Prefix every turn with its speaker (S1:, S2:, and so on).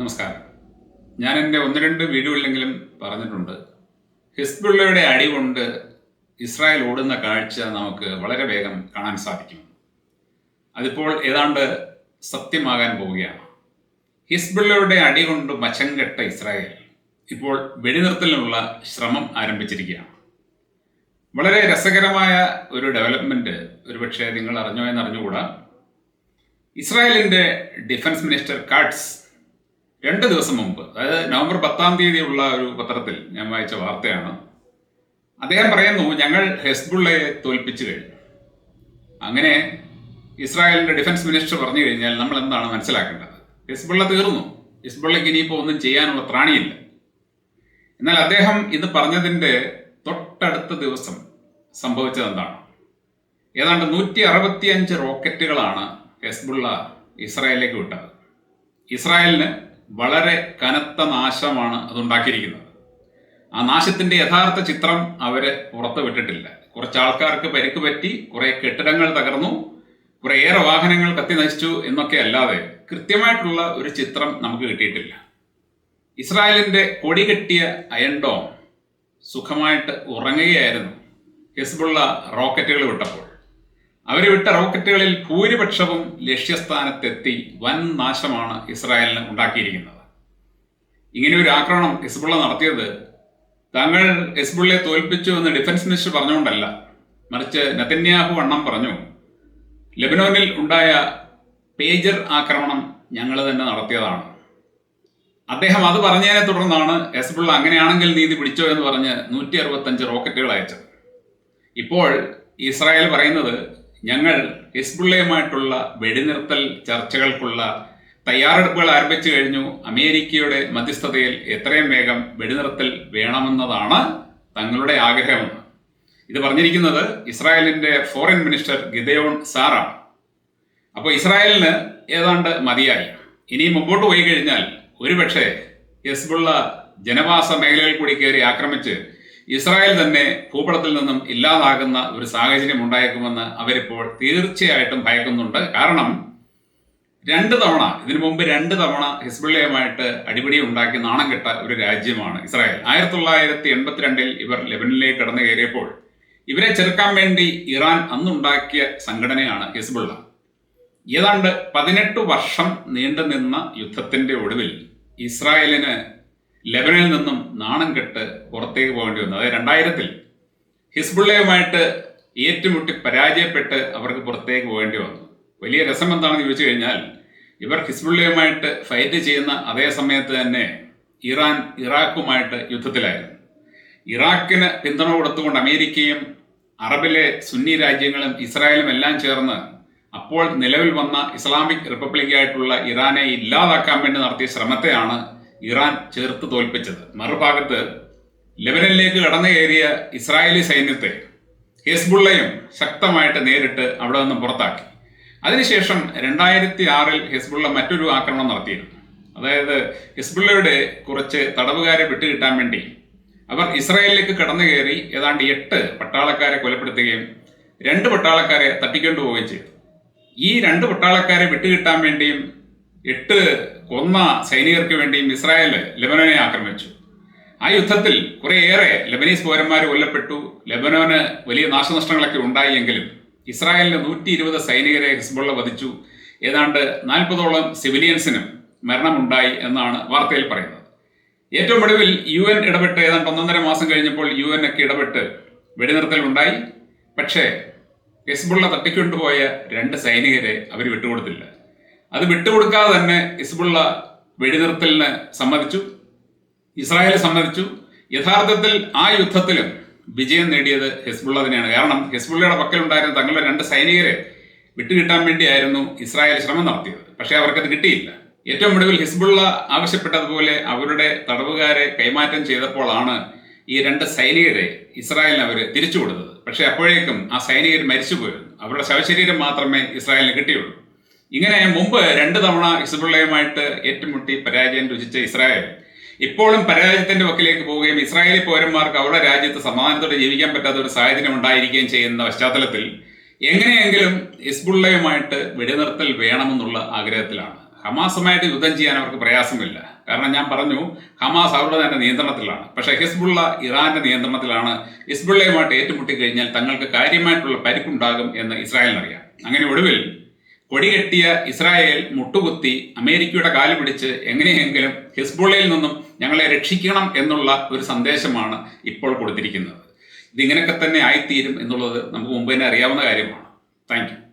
S1: നമസ്കാരം. ഞാൻ എന്റെ ഒന്ന് രണ്ട് വീഡിയോയിലെങ്കിലും പറഞ്ഞിട്ടുണ്ട്. ഹിസ്ബുള്ളയുടെ അടി കൊണ്ട് ഇസ്രായേൽ ഓടുന്ന കാഴ്ച നമുക്ക് വളരെ വേഗം കാണാൻ സാധിക്കും. അതിപ്പോൾ ഏതാണ്ട് സത്യമാകാൻ പോവുകയാണ്. ഹിസ്ബുള്ളയുടെ അടി കൊണ്ട് മച്ചം കെട്ട ഇസ്രായേൽ ഇപ്പോൾ വെടിനിർത്തലിനുള്ള ശ്രമം ആരംഭിച്ചിരിക്കുകയാണ്. വളരെ രസകരമായ ഒരു ഡെവലപ്മെന്റ് ഒരുപക്ഷെ നിങ്ങൾ അറിഞ്ഞോ എന്ന് അറിഞ്ഞുകൂടാ ഇസ്രായേലിന്റെ ഡിഫൻസ് മിനിസ്റ്റർ കാട്സ് രണ്ട് ദിവസം മുമ്പ് അതായത് നവംബർ പത്താം തീയതിയുള്ള ഒരു പത്രത്തിൽ ഞാൻ വായിച്ച വാർത്തയാണ്. അദ്ദേഹം പറയുന്നു ഞങ്ങൾ ഹെസ്ബുള്ളയെ തോൽപ്പിച്ചു കഴിഞ്ഞു. അങ്ങനെ ഇസ്രായേലിന്റെ ഡിഫൻസ് മിനിസ്റ്റർ പറഞ്ഞു കഴിഞ്ഞാൽ നമ്മൾ എന്താണ് മനസ്സിലാക്കേണ്ടത്? ഹെസ്ബുള്ള തീർന്നു. ഹിസ്ബുള്ളയ്ക്ക് ഇനിയിപ്പോൾ ഒന്നും ചെയ്യാനുള്ള ത്രാണിയില്ല. എന്നാൽ അദ്ദേഹം ഇന്ന് പറഞ്ഞതിന്റെ തൊട്ടടുത്ത ദിവസം സംഭവിച്ചത് എന്താണ്? ഏതാണ്ട് നൂറ്റി അറുപത്തിയഞ്ച് റോക്കറ്റുകളാണ് ഹെസ്ബുള്ള ഇസ്രായേലിലേക്ക് വിട്ടത്. ഇസ്രായേലിന് വളരെ കനത്ത നാശമാണ് അതുണ്ടാക്കിയിരിക്കുന്നത്. ആ നാശത്തിന്റെ യഥാർത്ഥ ചിത്രം അവർ പുറത്തുവിട്ടിട്ടില്ല കുറച്ച് ആൾക്കാർക്ക് പരിക്ക് പറ്റി കുറെ കെട്ടിടങ്ങൾ തകർന്നു കുറേയേറെ വാഹനങ്ങൾ കത്തി നശിച്ചു എന്നൊക്കെ അല്ലാതെ കൃത്യമായിട്ടുള്ള ഒരു ചിത്രം നമുക്ക് കിട്ടിയിട്ടില്ല. ഇസ്രായേലിന്റെ കൊടി കെട്ടിയ അയൺഡോം സുഖമായിട്ട് ഉറങ്ങുകയായിരുന്നു. ഹിസ്ബുള്ള റോക്കറ്റുകൾ വിട്ടപ്പോൾ. അവർ വിട്ട റോക്കറ്റുകളിൽ ഭൂരിപക്ഷവും ലക്ഷ്യസ്ഥാനത്തെത്തി വൻ നാശമാണ് ഇസ്രായേലിന് ഉണ്ടാക്കിയിരിക്കുന്നത്. ഇങ്ങനെ ഒരു ആക്രമണം ഹിസ്ബുള്ള നടത്തിയത് താങ്കൾ ഹിസ്ബുള്ളയെ തോൽപ്പിച്ചു എന്ന് ഡിഫൻസ് മിനിസ്റ്റർ പറഞ്ഞുകൊണ്ടല്ല മറിച്ച് നതന്യാഹു വണ്ണം പറഞ്ഞു. ലെബനോനിൽ ഉണ്ടായ പേജർ ആക്രമണം ഞങ്ങൾ തന്നെ നടത്തിയതാണ്. അദ്ദേഹം അത് പറഞ്ഞതിനെ തുടർന്നാണ് ഹെസ്ബുള്ള അങ്ങനെയാണെങ്കിൽ നീതി പിടിച്ചോ എന്ന് പറഞ്ഞ് നൂറ്റി അറുപത്തഞ്ച് റോക്കറ്റുകൾ അയച്ചത്. ഇപ്പോൾ ഇസ്രായേൽ പറയുന്നത് ഞങ്ങൾ ഹിസ്ബുള്ളയുമായിട്ടുള്ള വെടിനിർത്തൽ ചർച്ചകൾക്കുള്ള തയ്യാറെടുപ്പുകൾ ആരംഭിച്ചു കഴിഞ്ഞു. അമേരിക്കയുടെ മധ്യസ്ഥതയിൽ എത്രയും വേഗം വെടിനിർത്തൽ വേണമെന്നതാണ് തങ്ങളുടെ ആഗ്രഹമെന്ന് ഇത് പറഞ്ഞിരിക്കുന്നത് ഇസ്രായേലിന്റെ ഫോറിൻ മിനിസ്റ്റർ ഗിദയോൺ സാറാണ്. അപ്പോൾ ഇസ്രായേലിന് ഏതാണ്ട് മതിയായി. ഇനി മുമ്പോട്ട് പോയി കഴിഞ്ഞാൽ ഒരുപക്ഷെ ഹിസ്ബുള്ള ജനവാസ മേഖലയിൽ കൂടി കയറി ആക്രമിച്ച് ഇസ്രായേൽ തന്നെ ഭൂപടത്തിൽ നിന്നും ഇല്ലാതാകുന്ന ഒരു സാഹചര്യം ഉണ്ടായേക്കുമെന്ന് അവരിപ്പോൾ തീർച്ചയായിട്ടും ഭയക്കുന്നുണ്ട്. കാരണം രണ്ട് തവണ ഇതിനു മുമ്പ് രണ്ട് തവണ ഹിസ്ബുള്ളയുമായിട്ട് അടിപിടി ഉണ്ടാക്കി നാണം കെട്ട ഒരു രാജ്യമാണ് ഇസ്രായേൽ. ആയിരത്തി തൊള്ളായിരത്തി എൺപത്തിരണ്ടിൽ ഇവർ ലെബനിലേക്ക് കടന്നു കയറിയപ്പോൾ ഇവരെ ചെറുക്കാൻ വേണ്ടി ഇറാൻ അന്നുണ്ടാക്കിയ സംഘടനയാണ് ഹിസ്ബുള്ള. ഏതാണ്ട് പതിനെട്ട് വർഷം നീണ്ടുനിന്ന യുദ്ധത്തിന്റെ ഒടുവിൽ ഇസ്രായേലിന് ലെബനിൽ നിന്നും നാണം കെട്ട് പുറത്തേക്ക് പോകേണ്ടി വന്നു. അതായത് രണ്ടായിരത്തിൽ ഹിസ്ബുള്ളയുമായിട്ട് ഏറ്റുമുട്ടി പരാജയപ്പെട്ട് അവർക്ക് പുറത്തേക്ക് പോകേണ്ടി വന്നു. വലിയ രസം എന്താണെന്ന് ചോദിച്ചു കഴിഞ്ഞാൽ ഇവർ ഹിസ്ബുള്ളയുമായിട്ട് ഫൈറ്റ് ചെയ്യുന്ന അതേ സമയത്ത് തന്നെ ഇറാൻ ഇറാഖുമായിട്ട് യുദ്ധത്തിലായിരുന്നു. ഇറാഖിന് പിന്തുണ കൊടുത്തുകൊണ്ട് അമേരിക്കയും അറബിലെ സുന്നി രാജ്യങ്ങളും ഇസ്രായേലും എല്ലാം ചേർന്ന് അപ്പോൾ നിലവിൽ വന്ന ഇസ്ലാമിക് റിപ്പബ്ലിക്കായിട്ടുള്ള ഇറാനെ ഇല്ലാതാക്കാൻ വേണ്ടി നടത്തിയ ശ്രമത്തെയാണ് ഇറാൻ ചേർത്ത് തോൽപ്പിച്ചത്. മറുഭാഗത്ത് ലെബനനിലേക്ക് കടന്നു കയറിയ ഇസ്രായേലി സൈന്യത്തെ ഹെസ്ബുള്ളയും ശക്തമായിട്ട് നേരിട്ട് അവിടെ നിന്ന് പുറത്താക്കി. അതിനുശേഷം രണ്ടായിരത്തി ആറിൽ ഹെസ്ബുള്ള മറ്റൊരു ആക്രമണം നടത്തിയിരുന്നു. അതായത് ഹിസ്ബുള്ളയുടെ കുറച്ച് തടവുകാരെ വിട്ടുകിട്ടാൻ വേണ്ടി അവർ ഇസ്രായേലിലേക്ക് കടന്നു കയറി ഏതാണ്ട് എട്ട് പട്ടാളക്കാരെ കൊലപ്പെടുത്തുകയും രണ്ട് പട്ടാളക്കാരെ തട്ടിക്കൊണ്ടു പോവുകയും ചെയ്തു. ഈ രണ്ട് പട്ടാളക്കാരെ വിട്ടുകിട്ടാൻ വേണ്ടിയും എട്ട് കൊന്ന സൈനികർക്ക് വേണ്ടിയും ഇസ്രായേൽ ലെബനോനെ ആക്രമിച്ചു. ആ യുദ്ധത്തിൽ കുറേയേറെ ലെബനീസ് പൗരന്മാർ കൊല്ലപ്പെട്ടു. ലെബനോന് വലിയ നാശനഷ്ടങ്ങളൊക്കെ ഉണ്ടായി എങ്കിലും നൂറ്റി ഇരുപത് സൈനികരെ ഹിസ്ബുള്ള വധിച്ചു. ഏതാണ്ട് നാൽപ്പതോളം സിവിലിയൻസിനും മരണമുണ്ടായി എന്നാണ് വാർത്തയിൽ പറയുന്നത്. ഏറ്റവും ഒടുവിൽ യു എൻ ഇടപെട്ട് ഏതാണ്ട് ഒന്നൊന്നര മാസം കഴിഞ്ഞപ്പോൾ യു എൻ ഒക്കെ ഇടപെട്ട് വെടിനിർത്തൽ ഉണ്ടായി. പക്ഷേ ഹിസ്ബുള്ള തട്ടിക്കൊണ്ടുപോയ രണ്ട് സൈനികരെ അവർ വിട്ടുകൊടുത്തില്ല. അത് വിട്ടുകൊടുക്കാതെ തന്നെ ഹിസ്ബുള്ള വെടിനിർത്തലിന് സമ്മതിച്ചു ഇസ്രായേൽ സമ്മതിച്ചു. യഥാർത്ഥത്തിൽ ആ യുദ്ധത്തിലും വിജയം നേടിയത് ഹിസ്ബുള്ള തന്നെയാണ്. കാരണം ഹിസ്ബുള്ളയുടെ പക്കലുണ്ടായിരുന്ന തങ്ങളുടെ രണ്ട് സൈനികരെ വിട്ടുകിട്ടാൻ വേണ്ടിയായിരുന്നു ഇസ്രായേൽ ശ്രമം നടത്തിയത്. പക്ഷേ അവർക്കത് കിട്ടിയില്ല. ഏറ്റവും ഒടുവിൽ ഹിസ്ബുള്ള ആവശ്യപ്പെട്ടതുപോലെ അവരുടെ തടവുകാരെ കൈമാറ്റം ചെയ്തപ്പോഴാണ് ഈ രണ്ട് സൈനികരെ ഇസ്രായേലിന് അവർ തിരിച്ചു കൊടുത്തത്. പക്ഷേ അപ്പോഴേക്കും ആ സൈനികർ മരിച്ചുപോയിരുന്നു. അവരുടെ ശവശരീരം മാത്രമേ ഇസ്രായേലിന് കിട്ടിയുള്ളൂ. ഇങ്ങനെ മുമ്പ് രണ്ട് തവണ ഹിസ്ബുള്ളയുമായിട്ട് ഏറ്റുമുട്ടി പരാജയം രുചിച്ച ഇസ്രായേൽ. ഇപ്പോഴും പരാജയത്തിന്റെ വക്കിലേക്ക് പോവുകയും ഇസ്രായേലി പൗരന്മാർക്ക് അവരുടെ രാജ്യത്ത് സമാധാനത്തോടെ ജീവിക്കാൻ പറ്റാത്ത ഒരു സാഹചര്യം ഉണ്ടായിരിക്കുകയും ചെയ്യുന്ന പശ്ചാത്തലത്തിൽ എങ്ങനെയെങ്കിലും ഹിസ്ബുള്ളയുമായിട്ട് വെടിനിർത്തൽ വേണമെന്നുള്ള ആഗ്രഹത്തിലാണ്. ഹമാസുമായിട്ട് യുദ്ധം ചെയ്യാൻ അവർക്ക് പ്രയാസമില്ല. കാരണം ഞാൻ പറഞ്ഞു ഹമാസ് അവരുടെ തന്നെ നിയന്ത്രണത്തിലാണ്. പക്ഷേ ഹിസ്ബുള്ള ഇറാന്റെ നിയന്ത്രണത്തിലാണ് ഹിസ്ബുള്ളയുമായിട്ട് ഏറ്റുമുട്ടി കഴിഞ്ഞാൽ തങ്ങൾക്ക് കാര്യമായിട്ടുള്ള പരിക്കുണ്ടാകും എന്ന് ഇസ്രായേലിനറിയാം. അങ്ങനെ ഒടുവിൽ കൊടികെട്ടിയ ഇസ്രായേൽ മുട്ടുകുത്തി അമേരിക്കയുടെ കാൽ പിടിച്ച് എങ്ങനെയെങ്കിലും ഹിസ്ബുള്ളയിൽ നിന്നും ഞങ്ങളെ രക്ഷിക്കണം എന്നുള്ള ഒരു സന്ദേശമാണ് ഇപ്പോൾ കൊടുത്തിരിക്കുന്നത്. ഇതിങ്ങനെയൊക്കെ തന്നെ ആയിത്തീരും എന്നുള്ളത് നമുക്ക് മുമ്പ് തന്നെ അറിയാവുന്ന കാര്യമാണ്. താങ്ക്